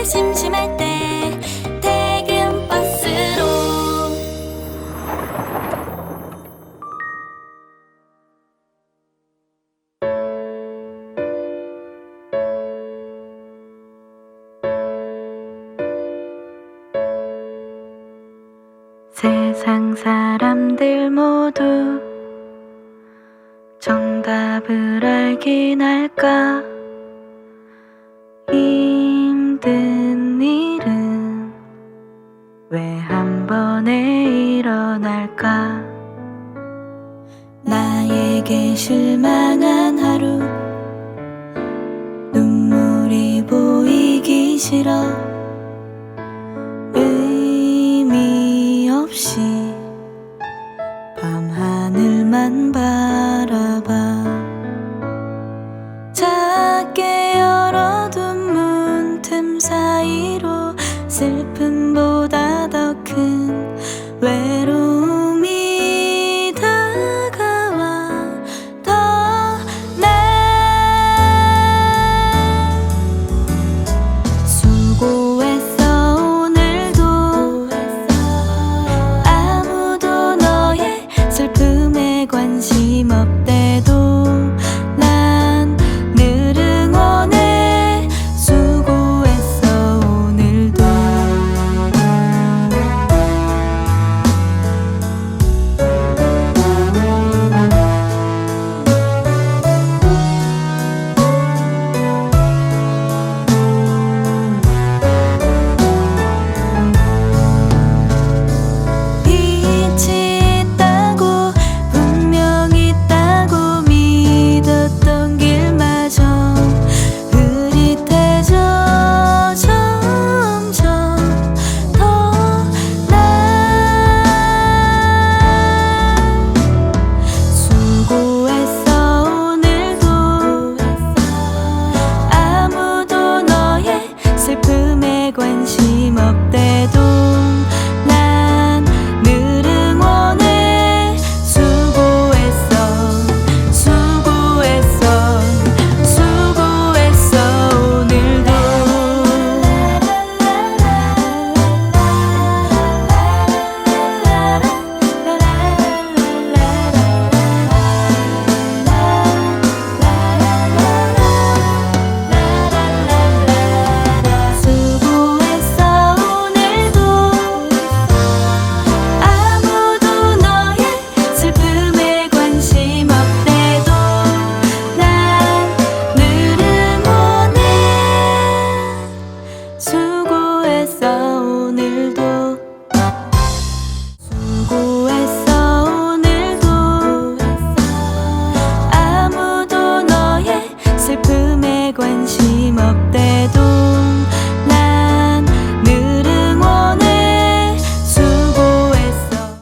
때 심심할 때 대금 버스로 세상 사람들 모두 정답을 알긴 할까? 잠든 일은 왜 한 번에 일어날까? 나에게 실망한 하루. 눈물이 보이기 싫어. 의미 없이 밤 하늘만 바라봐. 슬픔보다 더 큰 외로움. 기억돼도